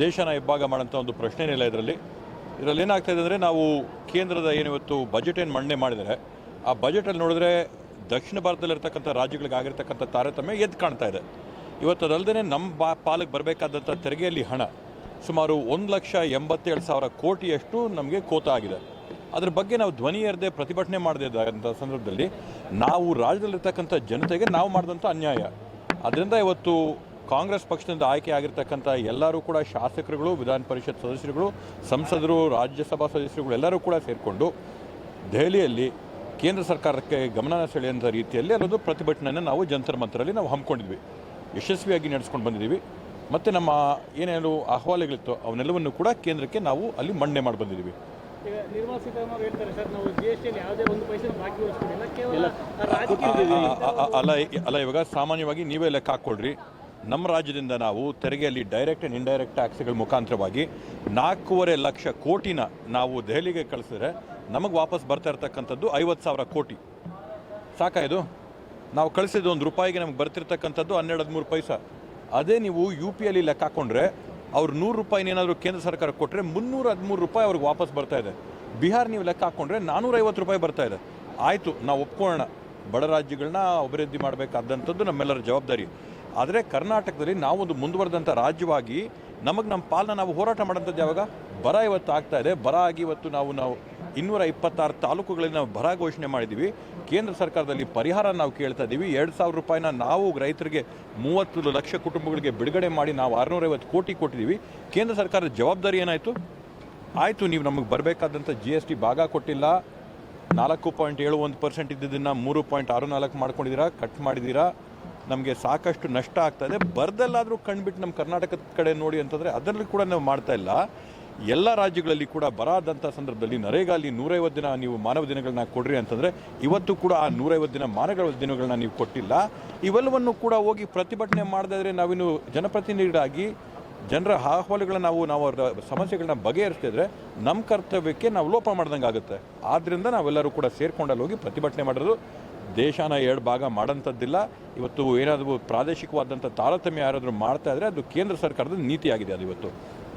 ದೇಶನ ಇಬ್ಬಾಗ ಮಾಡೋಂಥ ಒಂದು ಪ್ರಶ್ನೆನೇ ಇಲ್ಲ ಇದರಲ್ಲಿ. ಇದರಲ್ಲಿ ಏನಾಗ್ತಾ ಇದೆ ಅಂದರೆ ನಾವು ಕೇಂದ್ರದ ಏನಿವತ್ತು ಬಜೆಟ್ ಏನು ಮಂಡನೆ ಮಾಡಿದರೆ ಆ ಬಜೆಟಲ್ಲಿ ನೋಡಿದ್ರೆ ದಕ್ಷಿಣ ಭಾರತದಲ್ಲಿರ್ತಕ್ಕಂಥ ರಾಜ್ಯಗಳಿಗೆ ಆಗಿರ್ತಕ್ಕಂಥ ತಾರತಮ್ಯ ಎದ್ದು ಕಾಣ್ತಾ ಇದೆ. ಇವತ್ತು ಅದಲ್ಲದೆ ನಮ್ಮ ಬಾ ಪಾಲಿಗೆ ಬರಬೇಕಾದಂಥ ತೆರಿಗೆಯಲ್ಲಿ ಹಣ ಸುಮಾರು ಒಂದು ಲಕ್ಷ ಎಂಬತ್ತೇಳು ಸಾವಿರ ಕೋಟಿಯಷ್ಟು ನಮಗೆ ಕೋತ ಆಗಿದೆ. ಅದ್ರ ಬಗ್ಗೆ ನಾವು ಧ್ವನಿ ಎರದೆ ಪ್ರತಿಭಟನೆ ಮಾಡದೇ ಇದ್ದಂಥ ಸಂದರ್ಭದಲ್ಲಿ ನಾವು ರಾಜ್ಯದಲ್ಲಿರ್ತಕ್ಕಂಥ ಜನತೆಗೆ ನಾವು ಮಾಡಿದಂಥ ಅನ್ಯಾಯ. ಅದರಿಂದ ಇವತ್ತು ಕಾಂಗ್ರೆಸ್ ಪಕ್ಷದಿಂದ ಆಯ್ಕೆ ಆಗಿರ್ತಕ್ಕಂಥ ಎಲ್ಲರೂ ಕೂಡ ಶಾಸಕರುಗಳು ವಿಧಾನ ಪರಿಷತ್ ಸದಸ್ಯರುಗಳು ಸಂಸದರು ರಾಜ್ಯಸಭಾ ಸದಸ್ಯರುಗಳು ಎಲ್ಲರೂ ಕೂಡ ಸೇರಿಕೊಂಡು ದೆಹಲಿಯಲ್ಲಿ ಕೇಂದ್ರ ಸರ್ಕಾರಕ್ಕೆ ಗಮನ ಸೆಳೆಯುವಂಥ ರೀತಿಯಲ್ಲಿ ಅಲ್ಲೊಂದು ಪ್ರತಿಭಟನೆಯನ್ನು ನಾವು ಜಂತರ್ ಮಂತರಲ್ಲಿ ನಾವು ಹಮ್ಮಿಕೊಂಡಿದ್ವಿ. ಯಶಸ್ವಿಯಾಗಿ ನಡೆಸ್ಕೊಂಡು ಬಂದಿದ್ದೀವಿ. ಮತ್ತು ನಮ್ಮ ಏನೇನು ಅಹವಾಲುಗಳಿತ್ತು ಅವನ್ನೆಲ್ಲವನ್ನು ಕೂಡ ಕೇಂದ್ರಕ್ಕೆ ನಾವು ಅಲ್ಲಿ ಮಂಡನೆ ಮಾಡಿ ಬಂದಿದ್ದೀವಿ. ಅಲ್ಲ ಅಲ್ಲ ಇವಾಗ ಸಾಮಾನ್ಯವಾಗಿ ನೀವೇ ಲೆಕ್ಕ ಹಾಕ್ಕೊಳ್ರಿ. ನಮ್ಮ ರಾಜ್ಯದಿಂದ ನಾವು ತೆರಿಗೆಯಲ್ಲಿ ಡೈರೆಕ್ಟ್ ಆ್ಯಂಡ್ ಇಂಡೈರೆಕ್ಟ್ ಟ್ಯಾಕ್ಸ್ಗಳ ಮುಖಾಂತರವಾಗಿ ನಾಲ್ಕೂವರೆ ಲಕ್ಷ ಕೋಟಿನ ನಾವು ದೆಹಲಿಗೆ ಕಳಿಸಿದ್ರೆ ನಮಗೆ ವಾಪಸ್ ಬರ್ತಾ ಇರ್ತಕ್ಕಂಥದ್ದು ಐವತ್ತು ಸಾವಿರ ಕೋಟಿ. ಸಾಕಾ ಇದು? ನಾವು ಕಳಿಸಿದ್ದು ಒಂದು ರೂಪಾಯಿಗೆ ನಮ್ಗೆ ಬರ್ತಿರ್ತಕ್ಕಂಥದ್ದು ಹನ್ನೆರಡು, ಹದಿಮೂರು ಪೈಸಾ. ಅದೇ ನೀವು ಯು ಪಿ ಅಲ್ಲಿ ಲೆಕ್ಕ ಹಾಕೊಂಡ್ರೆ ಅವ್ರು ನೂರು ರೂಪಾಯಿನ ಏನಾದರೂ ಕೇಂದ್ರ ಸರ್ಕಾರ ಕೊಟ್ಟರೆ ಮುನ್ನೂರ, ಹದಿಮೂರು ರೂಪಾಯಿ ಅವ್ರಿಗೆ ವಾಪಸ್ ಬರ್ತಾ ಇದೆ. ಬಿಹಾರ್ ನೀವು ಲೆಕ್ಕ ಹಾಕೊಂಡ್ರೆ ನಾನ್ನೂರೈವತ್ತು ರೂಪಾಯಿ ಬರ್ತಾ ಇದೆ. ಆಯಿತು, ನಾವು ಒಪ್ಕೊಳ್ಳೋಣ. ಬಡ ರಾಜ್ಯಗಳನ್ನ ಅಭಿವೃದ್ಧಿ ಮಾಡಬೇಕಾದಂಥದ್ದು ನಮ್ಮೆಲ್ಲರ ಜವಾಬ್ದಾರಿ. ಆದರೆ ಕರ್ನಾಟಕದಲ್ಲಿ ನಾವೊಂದು ಮುಂದುವರೆದಂಥ ರಾಜ್ಯವಾಗಿ ನಮಗೆ ನಮ್ಮ ಪಾಲನ್ನ ನಾವು ಹೋರಾಟ ಮಾಡೋಂಥದ್ದು ಯಾವಾಗ? ಬರ ಇವತ್ತು ಆಗ್ತಾ ಇದೆ. ಬರ ಆಗಿ ಇವತ್ತು ನಾವು ನಾವು ಇನ್ನೂರ ಇಪ್ಪತ್ತಾರು ತಾಲೂಕುಗಳಲ್ಲಿ ನಾವು ಬರ ಘೋಷಣೆ ಮಾಡಿದ್ದೀವಿ ಕೇಂದ್ರ ಸರ್ಕಾರದಲ್ಲಿ ಪರಿಹಾರ ನಾವು ಕೇಳ್ತಾ ಇದ್ದೀವಿ ಎರಡು ಸಾವಿರ ರೂಪಾಯಿನ ನಾವು ರೈತರಿಗೆ ಮೂವತ್ತು ಲಕ್ಷ ಕುಟುಂಬಗಳಿಗೆ ಬಿಡುಗಡೆ ಮಾಡಿ ನಾವು ಆರುನೂರೈವತ್ತು ಕೋಟಿ ಕೊಟ್ಟಿದ್ದೀವಿ ಕೇಂದ್ರ ಸರ್ಕಾರದ ಜವಾಬ್ದಾರಿ ಏನಾಯಿತು? ಆಯಿತು, ನೀವು ನಮಗೆ ಬರಬೇಕಾದಂಥ ಜಿ ಎಸ್ ಟಿ ಭಾಗ ಕೊಟ್ಟಿಲ್ಲ. ನಾಲ್ಕು ಪಾಯಿಂಟ್ ಏಳು ಒಂದು ಪರ್ಸೆಂಟ್ ಇದ್ದಿದ್ದನ್ನು ಮೂರು ಪಾಯಿಂಟ್ ಆರು ನಾಲ್ಕು ಮಾಡ್ಕೊಂಡಿದ್ದೀರಾ? ಕಟ್ ಮಾಡಿದ್ದೀರಾ? ನಮಗೆ ಸಾಕಷ್ಟು ನಷ್ಟ ಆಗ್ತದೆ. ಬರ್ದಲ್ಲಾದರೂ ಕಂಡುಬಿಟ್ಟು ನಮ್ಮ ಕರ್ನಾಟಕದ ಕಡೆ ನೋಡಿ ಅಂತಂದರೆ ಅದರಲ್ಲಿ ಕೂಡ ನಾವು ಮಾಡ್ತಾ ಇಲ್ಲ. ಎಲ್ಲ ರಾಜ್ಯಗಳಲ್ಲಿ ಕೂಡ ಬರಾದಂಥ ಸಂದರ್ಭದಲ್ಲಿ ನರೇಗಾಲಿ ನೂರೈವತ್ತು ದಿನ ನೀವು ಮಾನವ ದಿನಗಳನ್ನ ಕೊಡ್ರಿ ಅಂತಂದರೆ ಇವತ್ತು ಕೂಡ ಆ ನೂರೈವತ್ತು ದಿನ ಮಾನವ ದಿನಗಳನ್ನ ನೀವು ಕೊಟ್ಟಿಲ್ಲ. ಇವೆಲ್ಲವನ್ನು ಕೂಡ ಹೋಗಿ ಪ್ರತಿಭಟನೆ ಮಾಡದಿದ್ರೆ ನಾವಿನ್ನು ಜನಪ್ರತಿನಿಧಿಗಳಾಗಿ ಜನರ ಅಹವಾಲುಗಳನ್ನ ನಾವು ನಾವು ಅವರ ಸಮಸ್ಯೆಗಳನ್ನ ಬಗೆಹರಿಸ್ತಿದ್ರೆ ನಮ್ಮ ಕರ್ತವ್ಯಕ್ಕೆ ನಾವು ಲೋಪ ಮಾಡ್ದಂಗೆ ಆಗುತ್ತೆ ಆದ್ದರಿಂದ ನಾವೆಲ್ಲರೂ ಕೂಡ ಸೇರ್ಕೊಂಡಲ್ಲಿ ಹೋಗಿ ಪ್ರತಿಭಟನೆ ಮಾಡೋದು ದೇಶನ ಎರಡು ಭಾಗ ಮಾಡೋಂಥದ್ದಿಲ್ಲ. ಇವತ್ತು ಏನಾದರೂ ಪ್ರಾದೇಶಿಕವಾದಂಥ ತಾರತಮ್ಯ ಯಾರಾದರೂ ಮಾಡ್ತಾ ಇದ್ರೆ ಅದು ಕೇಂದ್ರ ಸರ್ಕಾರದ ನೀತಿಯಾಗಿದೆ ಅದು ಇವತ್ತು.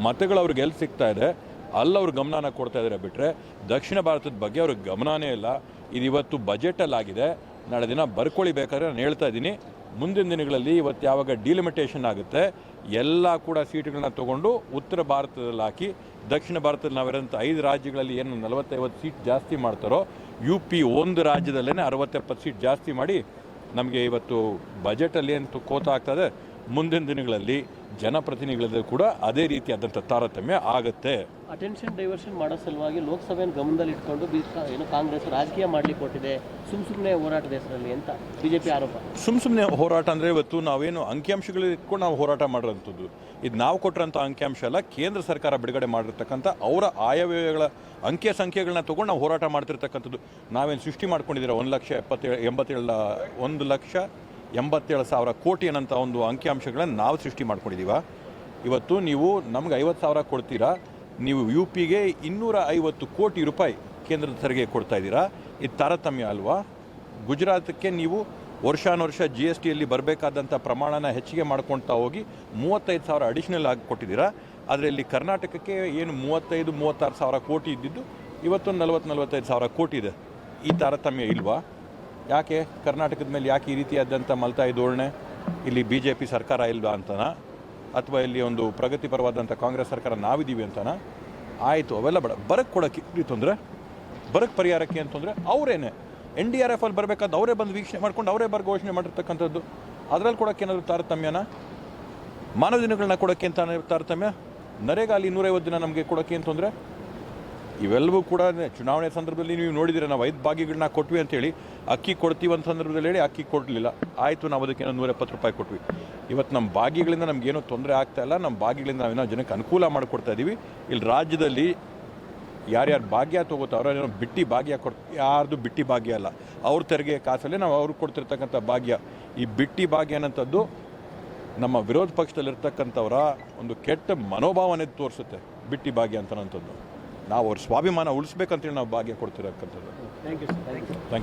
ಮತಗಳು ಅವ್ರಿಗೆ ಎಲ್ಲಿ ಸಿಗ್ತಾ ಇದೆ, ಅಲ್ಲಿ ಅವ್ರ ಗಮನನ ಕೊಡ್ತಾ ಇದ್ದಾರೆ ಬಿಟ್ಟರೆ ದಕ್ಷಿಣ ಭಾರತದ ಬಗ್ಗೆ ಅವ್ರಿಗೆ ಗಮನವೇ ಇಲ್ಲ. ಇದು ಇವತ್ತು ಬಜೆಟಲ್ಲಾಗಿದೆ. ನಾಳೆ ದಿನ ಬರ್ಕೊಳ್ಳಿ ಬೇಕಾದ್ರೆ ನಾನು ಹೇಳ್ತಾ ಇದ್ದೀನಿ. ಮುಂದಿನ ದಿನಗಳಲ್ಲಿ ಇವತ್ತು ಯಾವಾಗ ಡಿಲಿಮಿಟೇಷನ್ ಆಗುತ್ತೆ, ಎಲ್ಲ ಕೂಡ ಸೀಟುಗಳನ್ನ ತಗೊಂಡು ಉತ್ತರ ಭಾರತದಲ್ಲಿ ಹಾಕಿ ದಕ್ಷಿಣ ಭಾರತದಲ್ಲಿ ನಾವಿರೋಂಥ ಐದು ರಾಜ್ಯಗಳಲ್ಲಿ ಏನು ನಲವತ್ತೈವತ್ತು ಸೀಟ್ ಜಾಸ್ತಿ ಮಾಡ್ತಾರೋ ಯು ಪಿ ಒಂದು ರಾಜ್ಯದಲ್ಲೇ ಅರವತ್ತೆಪ್ಪತ್ತು ಸೀಟ್ ಜಾಸ್ತಿ ಮಾಡಿ ನಮಗೆ ಇವತ್ತು ಬಜೆಟಲ್ಲಿ ಏನು ಕೋತ ಆಗ್ತದೆ. ಮುಂದಿನ ದಿನಗಳಲ್ಲಿ ಜನಪ್ರತಿನಿಧಿಗಳಲ್ಲಿ ಕೂಡ ಅದೇ ರೀತಿಯಾದಂಥ ತಾರತಮ್ಯ ಆಗುತ್ತೆ. ಅಟೆನ್ಷನ್ ಡೈವರ್ಷನ್ ಮಾಡೋ ಸಲುವಾಗಿ ಲೋಕಸಭೆಯನ್ನು ಗಮನದಲ್ಲಿ ಇಟ್ಕೊಂಡು ಏನು ಕಾಂಗ್ರೆಸ್ ರಾಜಕೀಯ ಮಾಡಲಿಕ್ಕೆ ಕೊಟ್ಟಿದೆ ಸುಮ್ ಸುಮ್ಮನೆ ಹೋರಾಟದ ಹೆಸರಲ್ಲಿ ಅಂತ ಬಿಜೆಪಿ ಆರೋಪ. ಸುಮ್ ಸುಮ್ಮನೆ ಹೋರಾಟ ಅಂದರೆ ಇವತ್ತು ನಾವೇನು ಅಂಕಿಅಂಶಗಳು ಇಟ್ಕೊಂಡು ನಾವು ಹೋರಾಟ ಮಾಡಿರೋಂಥದ್ದು. ಇದು ನಾವು ಕೊಟ್ಟಿರೋಂಥ ಅಂಕಿಅಂಶ ಅಲ್ಲ ಕೇಂದ್ರ ಸರ್ಕಾರ ಬಿಡುಗಡೆ ಮಾಡಿರ್ತಕ್ಕಂಥ ಅವರ ಆಯವ್ಯಯಗಳ ಅಂಕೆ ಸಂಖ್ಯೆಗಳನ್ನ ತೊಗೊಂಡು ನಾವು ಹೋರಾಟ ಮಾಡ್ತಿರ್ತಕ್ಕಂಥದ್ದು. ನಾವೇನು ಸೃಷ್ಟಿ ಮಾಡ್ಕೊಂಡಿದ್ದೀರಾ? ಒಂದು ಲಕ್ಷ ಎಪ್ಪತ್ತೇಳು ಎಂಬತ್ತೇಳು ಒಂದು ಲಕ್ಷ ಎಂಬತ್ತೇಳು ಸಾವಿರ ಕೋಟಿ ಅನ್ನೋಂಥ ಒಂದು ಅಂಕಿಅಂಶಗಳನ್ನು ನಾವು ಸೃಷ್ಟಿ ಮಾಡ್ಕೊಂಡಿದ್ದೀವ ಇವತ್ತು ನೀವು ನಮ್ಗೆ ಐವತ್ತು ಸಾವಿರ ಕೊಡ್ತೀರಾ? ನೀವು ಯು ಪಿಗೆ ಇನ್ನೂರ ಐವತ್ತು ಕೋಟಿ ರೂಪಾಯಿ ಕೇಂದ್ರದ ತೆರಿಗೆ ಕೊಡ್ತಾ ಇದ್ದೀರಾ? ಇದು ತಾರತಮ್ಯ ಅಲ್ವಾ? ಗುಜರಾತಕ್ಕೆ ನೀವು ವರ್ಷಾನುವರ್ಷ ಜಿ ಎಸ್ ಟಿಯಲ್ಲಿ ಬರಬೇಕಾದಂಥ ಪ್ರಮಾಣನ ಹೆಚ್ಚಿಗೆ ಮಾಡ್ಕೊಳ್ತಾ ಹೋಗಿ ಮೂವತ್ತೈದು ಸಾವಿರ ಅಡಿಷನಲ್ ಆಗಿ ಕೊಟ್ಟಿದ್ದೀರಾ? ಆದರೆ ಇಲ್ಲಿ ಕರ್ನಾಟಕಕ್ಕೆ ಏನು ಮೂವತ್ತೈದು, ಮೂವತ್ತಾರು ಸಾವಿರ ಕೋಟಿ ಇದ್ದಿದ್ದು, ಇವತ್ತು ನಲವತ್ತು, ನಲವತ್ತೈದು ಸಾವಿರ ಕೋಟಿ ಇದೆ. ಈ ತಾರತಮ್ಯ ಇಲ್ವಾ? ಯಾಕೆ ಕರ್ನಾಟಕದ ಮೇಲೆ ಯಾಕೆ ಈ ರೀತಿಯಾದಂಥ ಮಲ್ತಾಯಿ ಧೋರಣೆ ಇಲ್ಲಿ ಬಿ ಜೆ ಪಿ ಸರ್ಕಾರ ಇಲ್ವಾ ಅಂತನ? ಅಥವಾ ಇಲ್ಲಿ ಒಂದು ಪ್ರಗತಿಪರವಾದಂಥ ಕಾಂಗ್ರೆಸ್ ಸರ್ಕಾರ ನಾವಿದ್ದೀವಿ ಅಂತನ? ಆಯಿತು, ಅವೆಲ್ಲ ಬೇಡ. ಬರಕ್ಕೆ ಕೊಡೋಕ್ಕೆ ಇಲ್ಲಿ ತೊಂದರೆ? ಬರಕ್ಕೆ ಪರಿಹಾರಕ್ಕೆ ಅಂತಂದರೆ ಅವರೇನೆ. ಎನ್ ಡಿ ಆರ್ ಎಫ್ ಅಲ್ಲಿ ಬರಬೇಕಾದ ಅವರೇ ಬಂದು ವೀಕ್ಷಣೆ ಮಾಡ್ಕೊಂಡು ಅವರೇ ಬರ ಘೋಷಣೆ ಮಾಡಿರ್ತಕ್ಕಂಥದ್ದು. ಅದರಲ್ಲಿ ಕೊಡೋಕ್ಕೆ ಏನಾದರೂ ತಾರತಮ್ಯನ? ಮಾನವ ದಿನಗಳನ್ನ ಕೊಡೋಕ್ಕೆ ಅಂತ ತಾರತಮ್ಯ? ನರೇಗಾಲಿ ನೂರೈವತ್ತು ದಿನ ನಮಗೆ ಕೊಡೋಕ್ಕೆ ಅಂತಂದರೆ ಇವೆಲ್ಲವೂ ಕೂಡ ಚುನಾವಣೆ ಸಂದರ್ಭದಲ್ಲಿ ನೀವು ನೋಡಿದಿರ, ನಾವು ಐದು ಭಾಗಿಗಳನ್ನ ಕೊಟ್ವಿ ಅಂತೇಳಿ. ಅಕ್ಕಿ ಕೊಡ್ತೀವಿ ಅಂತ ಸಂದರ್ಭದಲ್ಲಿ ಹೇಳಿ ಅಕ್ಕಿ ಕೊಡಲಿಲ್ಲ. ಆಯಿತು, ನಾವು ಅದಕ್ಕೆ ನೂರ ಎಪ್ಪತ್ತು ರೂಪಾಯಿ ಕೊಟ್ವಿ. ಇವತ್ತು ನಮ್ಮ ಭಾಗಿಗಳಿಂದ ನಮಗೇನು ತೊಂದರೆ ಆಗ್ತಾ ಇಲ್ಲ. ನಮ್ಮ ಭಾಗಿಗಳಿಂದ ನಾವೇನೋ ಜನಕ್ಕೆ ಅನುಕೂಲ ಮಾಡಿಕೊಡ್ತಾ ಇದ್ದೀವಿ ಇಲ್ಲಿ ರಾಜ್ಯದಲ್ಲಿ ಯಾರ್ಯಾರು ಭಾಗ್ಯ ತೊಗೋತಾರೋ ಏನೋ ಬಿಟ್ಟಿ ಭಾಗ್ಯ ಕೊಡ್, ಯಾರ್ದು ಬಿಟ್ಟಿ ಭಾಗ್ಯ ಅಲ್ಲ, ಅವ್ರ ತೆರಿಗೆ ಕಾಸಲ್ಲೇ ನಾವು ಅವ್ರಿಗೆ ಕೊಡ್ತಿರ್ತಕ್ಕಂಥ ಭಾಗ್ಯ. ಈ ಬಿಟ್ಟಿ ಭಾಗ್ಯ ಅನ್ನೋಂಥದ್ದು ನಮ್ಮ ವಿರೋಧ ಪಕ್ಷದಲ್ಲಿರ್ತಕ್ಕಂಥವರ ಒಂದು ಕೆಟ್ಟ ಮನೋಭಾವನೆ ತೋರಿಸುತ್ತೆ, ಬಿಟ್ಟಿ ಭಾಗ್ಯ ಅಂತನಂಥದ್ದು ನಾವು ಅವ್ರ ಸ್ವಾಭಿಮಾನ ಉಳಿಸ್ಬೇಕಂತೇಳಿ ನಾವು ಭಾಗ್ಯ ಕೊಡ್ತಿರಕ್ಕಂಥದ್ದು. Thank you sir thank you thank you